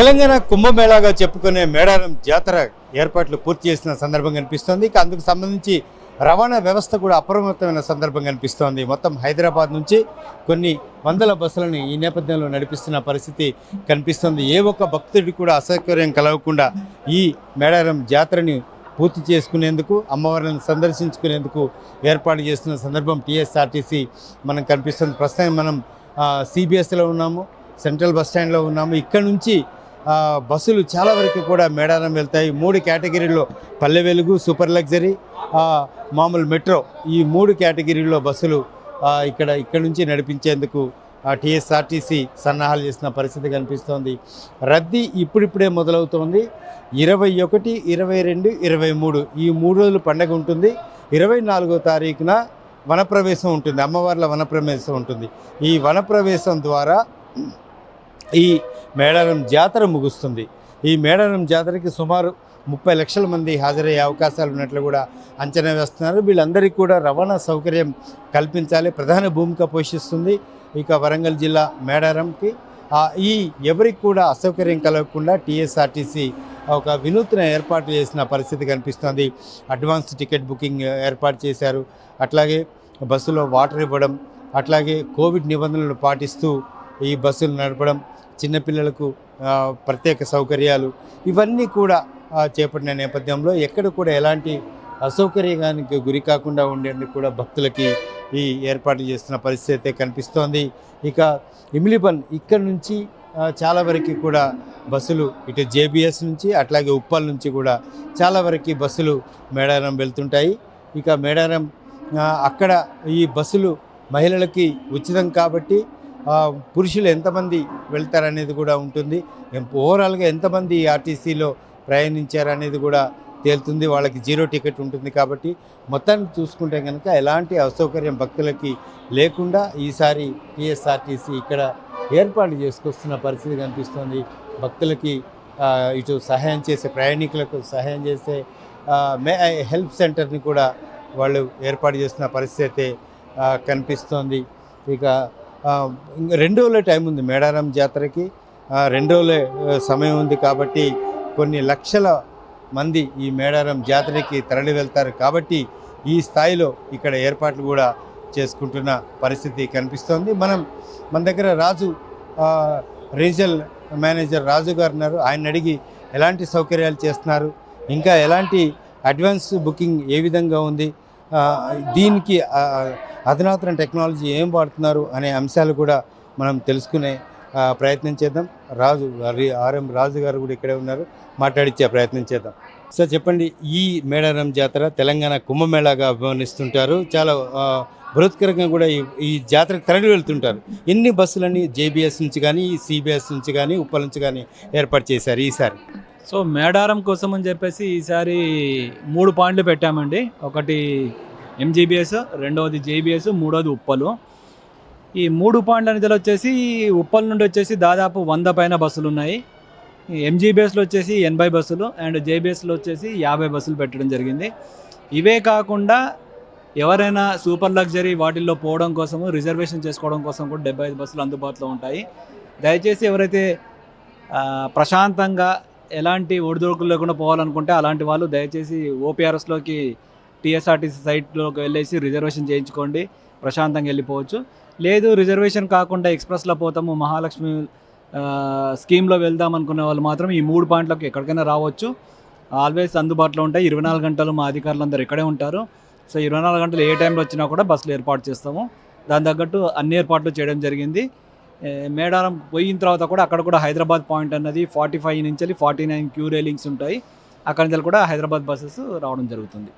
తెలంగాణ కుంభమేళాగా చెప్పుకునే మేడారం జాతర ఏర్పాట్లు పూర్తి చేసిన సందర్భం కనిపిస్తోంది. ఇక అందుకు సంబంధించి రవాణా వ్యవస్థ కూడా అప్రమత్తమైన సందర్భం కనిపిస్తోంది. మొత్తం హైదరాబాద్ నుంచి కొన్ని వందల బస్సులను ఈ నేపథ్యంలో నడిపిస్తున్న పరిస్థితి కనిపిస్తోంది. ఏ ఒక్క భక్తుడికి కూడా అసౌకర్యం కలగకుండా ఈ మేడారం జాతరని పూర్తి చేసుకునేందుకు అమ్మవారిని సందర్శించుకునేందుకు ఏర్పాటు చేస్తున్న సందర్భం టీఎస్ఆర్టీసీ మనం కనిపిస్తుంది. ప్రస్తుతం మనం సిబిఎస్లో ఉన్నాము సెంట్రల్ బస్ స్టాండ్లో ఉన్నాము. ఇక్కడ నుంచి బస్సులు చాలా వరకు కూడా మేడారం వెళ్తాయి. మూడు కేటగిరీలో పల్లె వెలుగు సూపర్ లగ్జరీ మామూలు మెట్రో ఈ మూడు కేటగిరీల్లో బస్సులు ఇక్కడ ఇక్కడ నుంచి నడిపించేందుకు టీఎస్ఆర్టీసీ సన్నాహాలు చేసిన పరిస్థితి కనిపిస్తోంది. రద్దీ ఇప్పుడిప్పుడే మొదలవుతోంది. ఇరవై ఒకటి ఇరవై రెండు ఇరవై మూడు ఈ మూడు రోజులు పండగ ఉంటుంది. ఇరవై నాలుగో తారీఖున వనప్రవేశం ఉంటుంది. అమ్మవార్ల వనప్రవేశం ఉంటుంది. ఈ వనప్రవేశం ద్వారా ఈ మేడారం జాతర ముగుస్తుంది. ఈ మేడారం జాతరకి సుమారు ముప్పై లక్షల మంది హాజరయ్యే అవకాశాలు ఉన్నట్లు కూడా అంచనా వేస్తున్నారు. వీళ్ళందరికీ కూడా రవాణా సౌకర్యం కల్పించాలి ప్రధాన భూమిక పోషిస్తుంది ఇక వరంగల్ జిల్లా మేడారంకి. ఈ ఎవరికి కూడా అసౌకర్యం కలగకుండా టీఎస్ఆర్టీసీ ఒక వినూత్న ఏర్పాటు చేసిన పరిస్థితి కనిపిస్తుంది. అడ్వాన్స్ టికెట్ బుకింగ్ ఏర్పాటు చేశారు. అట్లాగే బస్సులో వాటర్ ఇవ్వడం అట్లాగే కోవిడ్ నిబంధనలు పాటిస్తూ ఈ బస్సులు నడపడం చిన్నపిల్లలకు ప్రత్యేక సౌకర్యాలు ఇవన్నీ కూడా చేపట్టిన నేపథ్యంలో ఎక్కడ కూడా ఎలాంటి అసౌకర్యానికి గురి కాకుండా ఉండేందుకు కూడా భక్తులకి ఈ ఏర్పాటు చేస్తున్న పరిస్థితి అయితే కనిపిస్తోంది. ఇక ఇమిలిబన్ ఇక్కడ నుంచి చాలా వరకు కూడా బస్సులు ఇటు జేబిఎస్ నుంచి అట్లాగే ఉప్పల్ నుంచి కూడా చాలా వరకు బస్సులు మేడారం వెళ్తుంటాయి. ఇక మేడారం అక్కడ ఈ బస్సులు మహిళలకి ఉచితం కాబట్టి పురుషులు ఎంతమంది వెళ్తారనేది కూడా ఉంటుంది. ఓవరాల్గా ఎంతమంది ఆర్టీసీలో ప్రయాణించారనేది కూడా తేలుతుంది. వాళ్ళకి జీరో టికెట్ ఉంటుంది కాబట్టి మొత్తానికి చూసుకుంటే కనుక ఎలాంటి అసౌకర్యం భక్తులకి లేకుండా ఈసారి టీఎస్ఆర్టీసీ ఇక్కడ ఏర్పాటు చేసుకొస్తున్న పరిస్థితి కనిపిస్తుంది. భక్తులకి ఇటు సహాయం చేసే ప్రయాణికులకు సహాయం చేసే మే హెల్ప్ సెంటర్ని కూడా వాళ్ళు ఏర్పాటు చేస్తున్న పరిస్థితి అయితే కనిపిస్తోంది. ఇక రెండు రోజులే టైం ఉంది మేడారం జాతరకి. రెండు రోజులే సమయం ఉంది కాబట్టి కొన్ని లక్షల మంది ఈ మేడారం జాతరకి తరలి వెళ్తారు. కాబట్టి ఈ స్థాయిలో ఇక్కడ ఏర్పాట్లు కూడా చేసుకుంటున్న పరిస్థితి కనిపిస్తోంది. మనం మన దగ్గర రాజు రీజనల్ మేనేజర్ రాజు గారు ఉన్నారు. ఆయన అడిగి ఎలాంటి సౌకర్యాలు చేస్తున్నారు? ఇంకా ఎలాంటి అడ్వాన్స్ బుకింగ్ ఏ విధంగా ఉంది? దీనికి అధునాతన టెక్నాలజీ ఏం వాడుతున్నారు అనే అంశాలు కూడా మనం తెలుసుకునే ప్రయత్నం చేద్దాం. రాజు ఆర్ఎం రాజు గారు కూడా ఇక్కడే ఉన్నారు. మాట్లాడిచ్చే ప్రయత్నం చేద్దాం. సార్ చెప్పండి ఈ మేడారం జాతర తెలంగాణ కుంభమేళాగా అభివర్ణిస్తుంటారు. చాలా బృహత్కరంగా కూడా ఈ ఈ జాతరకు తరలి వెళ్తుంటారు. ఎన్ని బస్సులని జేబీఎస్ నుంచి కానీ సిబిఎస్ నుంచి కానీ ఉప్పల నుంచి కానీ ఏర్పాటు చేశారు ఈసారి? సో మేడారం కోసం అని చెప్పేసి ఈసారి మూడు పాయింట్లు పెట్టామండి. ఒకటి ఎంజీబీఎస్ రెండవది జేబీఎస్ మూడవది ఉప్పలు. ఈ మూడు పాయింట్ల నిధులు వచ్చేసి ఉప్పల్ నుండి వచ్చేసి దాదాపు వంద పైన బస్సులు ఉన్నాయి. ఎంజీబీఎస్లో వచ్చేసి ఎనభై బస్సులు అండ్ జేబీఎస్లో వచ్చేసి యాభై బస్సులు పెట్టడం జరిగింది. ఇవే కాకుండా ఎవరైనా సూపర్ లగ్జరీ వాటిల్లో పోవడం కోసము రిజర్వేషన్ చేసుకోవడం కోసం కూడా డెబ్బై ఐదు బస్సులు అందుబాటులో ఉంటాయి. దయచేసి ఎవరైతే ప్రశాంతంగా ఎలాంటి ఒడిదొడుకులు లేకుండా పోవాలనుకుంటే అలాంటి వాళ్ళు దయచేసి ఓపీఆర్ఎస్లోకి టీఎస్ఆర్టీసీ సైట్లోకి వెళ్ళేసి రిజర్వేషన్ చేయించుకోండి ప్రశాంతంగా వెళ్ళిపోవచ్చు. లేదు రిజర్వేషన్ కాకుండా ఎక్స్ప్రెస్లో పోతాము మహాలక్ష్మి స్కీమ్లో వెళ్దాం అనుకునే వాళ్ళు మాత్రం ఈ మూడు పాయింట్లకు ఎక్కడికైనా రావచ్చు. ఆల్వేస్ అందుబాటులో ఉంటాయి. ఇరవై నాలుగు గంటలు మా అధికారులందరూ ఇక్కడే ఉంటారు. సో ఇరవై నాలుగు గంటలు ఏ టైంలో వచ్చినా కూడా బస్సులు ఏర్పాటు చేస్తాము. దాని తగ్గట్టు అన్ని ఏర్పాట్లు చేయడం జరిగింది. మేడారం పోయిన తర్వాత కూడా అక్కడ కూడా హైదరాబాద్ పాయింట్ అన్నది ఫార్టీ ఫైవ్ నుంచి ఫార్టీ నైన్ క్యూ రైలింగ్స్ ఉంటాయి. అక్కడి నుంచి కూడా హైదరాబాద్ బస్సెస్ రావడం జరుగుతుంది.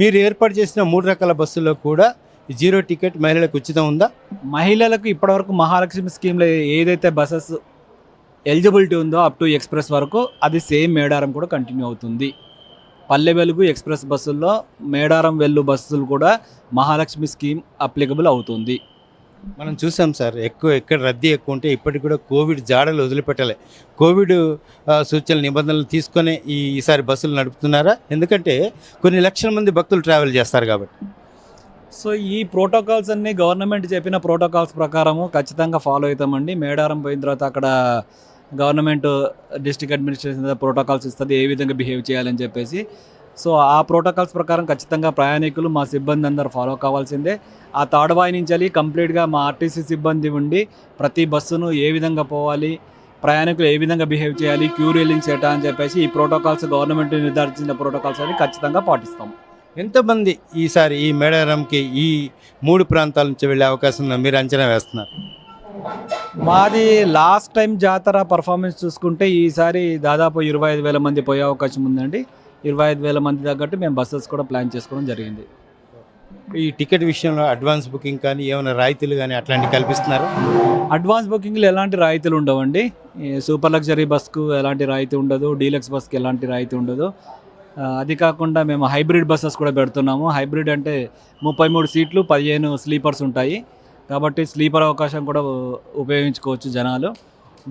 మీరు ఏర్పాటు చేసిన మూడు రకాల బస్సుల్లో కూడా జీరో టికెట్ మహిళలకు ఉచితం ఉందా? మహిళలకు ఇప్పటివరకు మహాలక్ష్మి స్కీమ్లో ఏదైతే బస్సెస్ ఎలిజిబిలిటీ ఉందో అప్ టు ఎక్స్ప్రెస్ వరకు అది సేమ్ మేడారం కూడా కంటిన్యూ అవుతుంది. పల్లె వెలుగు ఎక్స్ప్రెస్ బస్సుల్లో మేడారం వెళ్ళు బస్సులు కూడా మహాలక్ష్మి స్కీమ్ అప్లికబుల్ అవుతుంది. మనం చూసాం సార్ ఎక్కువ ఎక్కడ రద్దీ ఎక్కువ ఉంటే ఇప్పటికి కూడా కోవిడ్ జాడలు వదిలిపెట్టలే. కోవిడ్ సూచనల నిబంధనలు తీసుకొని ఈ ఈసారి బస్సులు నడుపుతున్నారా? ఎందుకంటే కొన్ని లక్షల మంది భక్తులు ట్రావెల్ చేస్తారు కాబట్టి. సో ఈ ప్రోటోకాల్స్ అన్ని గవర్నమెంట్ చెప్పిన ప్రోటోకాల్స్ ప్రకారము ఖచ్చితంగా ఫాలో అవుతామండి. మేడారం పోయిన తర్వాత అక్కడ గవర్నమెంట్ డిస్ట్రిక్ట్ అడ్మినిస్ట్రేషన్ ప్రోటోకాల్స్ ఇస్తుంది ఏ విధంగా బిహేవ్ చేయాలని చెప్పేసి. సో ఆ ప్రోటోకాల్స్ ప్రకారం ఖచ్చితంగా ప్రయాణికులు మా సిబ్బంది అందరు ఫాలో కావాల్సిందే. ఆ తాడువాయి నుంచి వెళ్ళి కంప్లీట్గా మా ఆర్టీసీ సిబ్బంది ఉండి ప్రతి బస్సును ఏ విధంగా పోవాలి ప్రయాణికులు ఏ విధంగా బిహేవ్ చేయాలి క్యూ రీలింగ్స్ ఎటా అని చెప్పేసి ఈ ప్రోటోకాల్స్ గవర్నమెంట్ నిర్ధారించిన ప్రోటోకాల్స్ అని ఖచ్చితంగా పాటిస్తాం. ఎంతమంది ఈసారి ఈ మేడారంకి ఈ మూడు ప్రాంతాల నుంచి వెళ్ళే అవకాశం ఉందో? మీరు అంచనా వేస్తున్నారు. మాది లాస్ట్ టైం జాతర పర్ఫార్మెన్స్ చూసుకుంటే ఈసారి దాదాపు ఇరవై ఐదు వేల మంది పోయే అవకాశం ఉందండి. ఇరవై ఐదు వేల మంది తగ్గట్టు మేము బస్సెస్ కూడా ప్లాన్ చేసుకోవడం జరిగింది. ఈ టికెట్ విషయంలో అడ్వాన్స్ బుకింగ్ కానీ ఏమైనా రాయితీలు కానీ అట్లాంటివి కల్పిస్తున్నారు? అడ్వాన్స్ బుకింగ్లు ఎలాంటి రాయితీలు ఉండవండి. సూపర్ లగ్జరీ బస్కు ఎలాంటి రాయితీ ఉండదు డీలక్స్ బస్కి ఎలాంటి రాయితీ ఉండదు. అది కాకుండా మేము హైబ్రిడ్ బస్సెస్ కూడా పెడుతున్నాము. హైబ్రిడ్ అంటే ముప్పై మూడు సీట్లు పదిహేను స్లీపర్స్ ఉంటాయి. కాబట్టి స్లీపర్ అవకాశం కూడా ఉపయోగించుకోవచ్చు జనాలు.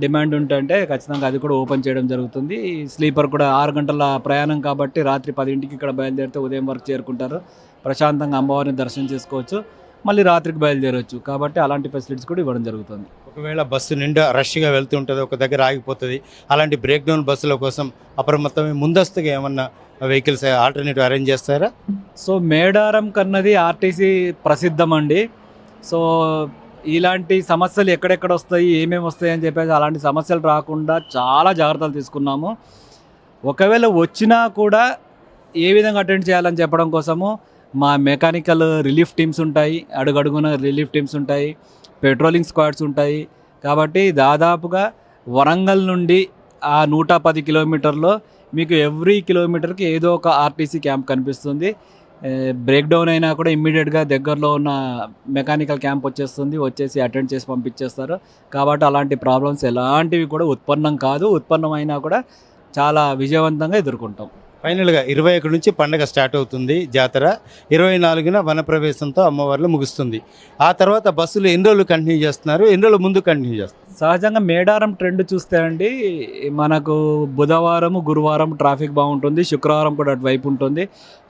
డిమాండ్ ఉంటే ఖచ్చితంగా అది కూడా ఓపెన్ చేయడం జరుగుతుంది. స్లీపర్ కూడా ఆరు గంటల ప్రయాణం కాబట్టి రాత్రి పదింటికి ఇక్కడ బయలుదేరితే ఉదయం వరకు చేరుకుంటారు. ప్రశాంతంగా అమ్మవారిని దర్శనం చేసుకోవచ్చు. మళ్ళీ రాత్రికి బయలుదేరవచ్చు కాబట్టి అలాంటి ఫెసిలిటీస్ కూడా ఇవ్వడం జరుగుతుంది. ఒకవేళ బస్సు నిండా రష్గా వెళ్తుంటుంది ఒక దగ్గర ఆగిపోతుంది అలాంటి బ్రేక్ డౌన్ బస్సుల కోసం అప్రమత్తమే ముందస్తుగా ఏమన్నా వెహికల్స్ ఆల్టర్నేటివ్ అరేంజ్ చేస్తారా? సో మేడారం కన్నది ఆర్టీసీ ప్రసిద్ధం అండి సో ఇలాంటి సమస్యలు ఎక్కడెక్కడ వస్తాయి ఏమేమి వస్తాయి అని చెప్పేసి అలాంటి సమస్యలు రాకుండా చాలా జాగ్రత్తలు తీసుకున్నాము. ఒకవేళ వచ్చినా కూడా ఏ విధంగా అటెండ్ చేయాలని చెప్పడం కోసము మా మెకానికల్ రిలీఫ్ టీమ్స్ ఉంటాయి అడుగడుగున రిలీఫ్ టీమ్స్ ఉంటాయి పెట్రోలింగ్ స్క్వాడ్స్ ఉంటాయి. కాబట్టి దాదాపుగా వరంగల్ నుండి ఆ నూట పది కిలోమీటర్లో మీకు ఎవ్రీ కిలోమీటర్కి ఏదో ఒక ఆర్టీసీ క్యాంప్ కనిపిస్తుంది. బ్రేక్ డౌన్ అయినా కూడా ఇమ్మీడియట్గా దగ్గరలో ఉన్న మెకానికల్ క్యాంప్ వచ్చేస్తుంది. వచ్చేసి అటెండ్ చేసి పంపించేస్తారు. కాబట్టి అలాంటి ప్రాబ్లమ్స్ ఎలాంటివి కూడా ఉత్పన్నం కాదు. ఉత్పన్నం అయినా కూడా చాలా విజయవంతంగా ఎదుర్కొంటాం. ఫైనల్గా ఇరవై ఒకటి నుంచి పండగ స్టార్ట్ అవుతుంది జాతర. ఇరవై నాలుగున వనప్రవేశంతో అమ్మవార్లు ముగుస్తుంది. ఆ తర్వాత బస్సులు ఎన్ని రోజులు కంటిన్యూ చేస్తున్నారు? ఎన్ని రోజులు ముందు కంటిన్యూ చేస్తున్నారు? సహజంగా మేడారం ట్రెండ్ చూస్తే అండి మనకు బుధవారం గురువారం ట్రాఫిక్ బాగుంటుంది శుక్రవారం కూడా అటువైపు ఉంటుంది.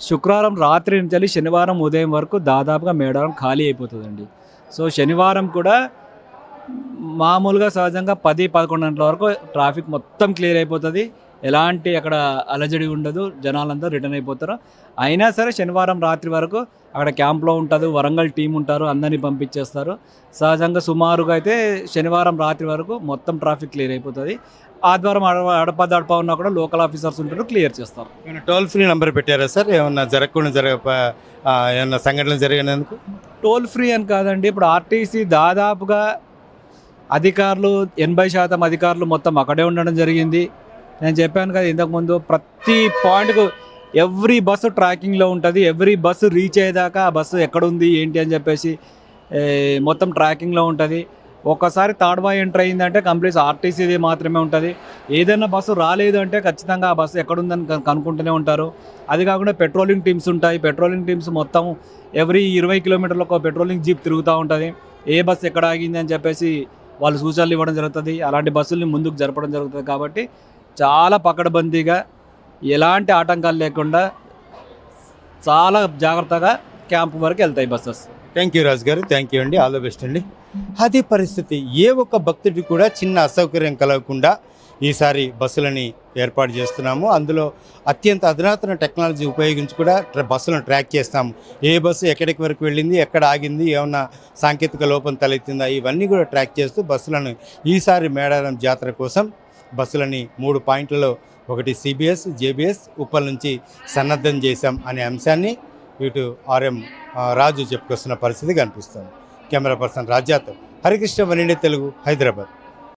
శుక్రవారం రాత్రి నుంచి శనివారం ఉదయం వరకు దాదాపుగా మేడారం ఖాళీ అయిపోతుందండి. సో శనివారం కూడా మామూలుగా సహజంగా పది పదకొండు గంటల వరకు ట్రాఫిక్ మొత్తం క్లియర్ అయిపోతుంది. ఎలాంటి అక్కడ అలజడి ఉండదు జనాలంతా రిటర్న్ అయిపోతారు. అయినా సరే శనివారం రాత్రి వరకు అక్కడ క్యాంప్లో ఉంటుంది వరంగల్ టీం ఉంటారు అందరినీ పంపించేస్తారు. సహజంగా సుమారుగా అయితే శనివారం రాత్రి వరకు మొత్తం ట్రాఫిక్ క్లియర్ అయిపోతుంది. ఆదివారం అడప దడప ఉన్నా కూడా లోకల్ ఆఫీసర్స్ ఉంటారు క్లియర్ చేస్తారు. టోల్ ఫ్రీ నెంబర్ పెట్టారా సార్? ఏమన్నా జరగకుండా జరగ ఏమన్నా సంఘటనలు జరిగినందుకు? టోల్ ఫ్రీ అని కాదండి ఇప్పుడు ఆర్టీసీ దాదాపుగా అధికారులు ఎనభై శాతం అధికారులు మొత్తం అక్కడే ఉండడం జరిగింది. నేను చెప్పాను కదా ఇంతకుముందు ప్రతి పాయింట్కు ఎవ్రీ బస్సు ట్రాకింగ్లో ఉంటుంది ఎవ్రీ బస్సు రీచ్ అయ్యేదాకా ఆ బస్సు ఎక్కడ ఉంది ఏంటి అని చెప్పేసి మొత్తం ట్రాకింగ్లో ఉంటుంది. ఒక్కసారి థర్డ్ బాయ్ ఎంటర్ అయిందంటే కంప్లీట్ ఆర్టీసీది మాత్రమే ఉంటుంది. ఏదైనా బస్సు రాలేదు అంటే ఖచ్చితంగా ఆ బస్సు ఎక్కడుందని కనుక్కుంటూనే ఉంటారు. అది కాకుండా పెట్రోలింగ్ టీమ్స్ ఉంటాయి. పెట్రోలింగ్ టీమ్స్ మొత్తం ఎవ్రీ ఇరవై కిలోమీటర్లకు ఒక పెట్రోలింగ్ జీప్ తిరుగుతూ ఉంటుంది. ఏ బస్సు ఎక్కడ ఆగింది అని చెప్పేసి వాళ్ళు సూచనలు ఇవ్వడం జరుగుతుంది. అలాంటి బస్సుల్ని ముందుకు జరపడం జరుగుతుంది కాబట్టి చాలా పకడ్బందీగా ఎలాంటి ఆటంకాలు లేకుండా చాలా జాగ్రత్తగా క్యాంప్ వరకు వెళ్తాయి buses. Thank you Raju garu. Thank you అండి. ఆల్ ద బెస్ట్ అండి. అదే పరిస్థితి. ఏ ఒక్క భక్తుడికి కూడా చిన్న అసౌకర్యం కలగకుండా ఈసారి బస్సులని ఏర్పాటు చేస్తున్నాము. అందులో అత్యంత అధునాతన టెక్నాలజీ ఉపయోగించి కూడా బస్సులను ట్రాక్ చేస్తాము. ఏ బస్సు ఎక్కడికి వరకు వెళ్ళింది ఎక్కడ ఆగింది ఏమన్నా సాంకేతిక లోపం తలెత్తిందా ఇవన్నీ కూడా ట్రాక్ చేస్తూ బస్సులను ఈసారి మేడారం జాతర కోసం బస్సులని మూడు పాయింట్లలో ఒకటి సిబిఎస్ జేబిఎస్ ఉప్పల్ నుంచి సన్నద్ధం చేశాం అనే అంశాన్ని ఇటు ఆర్ఎం రాజు చెప్పుకొస్తున్న పరిస్థితి కనిపిస్తుంది. కెమెరా పర్సన్ రాజ్యాతో హరికృష్ణ వనిండే తెలుగు హైదరాబాద్.